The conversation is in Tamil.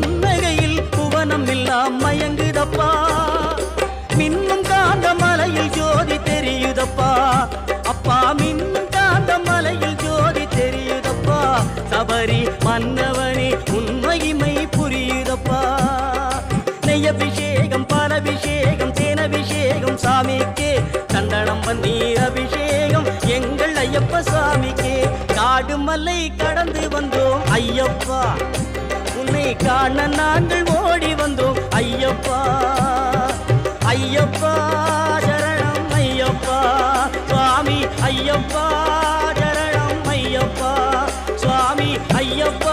புன்னகையில் புவனம் எல்லாம் மயங்குதப்பா. மின்னும் காந்த மலையில் ஜோதி தெரியுதப்பா. அப்பா மின்னும் காந்த மலையில் ஜோதி தெரியுதப்பா. சபரி மன்னவனே உண்மையுமை புரியுதப்பா. நெய்யபிஷேகம் பாலபிஷேகம் தேனபிஷேகம் சாமிக்கே. சந்தனம் பன்னீர் அபிஷேகம் எங்கள் ஐயப்ப சாமிக்கே. காடு மலை கடந்து வந்தோம் ஐயப்பா. உன்னை காண நாங்கள் ஓடி வந்தோம். ஐயப்பா ஐயப்பா சரணம் ஐயப்பா. சுவாமி ஐயப்பா சரணம் ஐயப்பா. சுவாமி ஐயப்பா.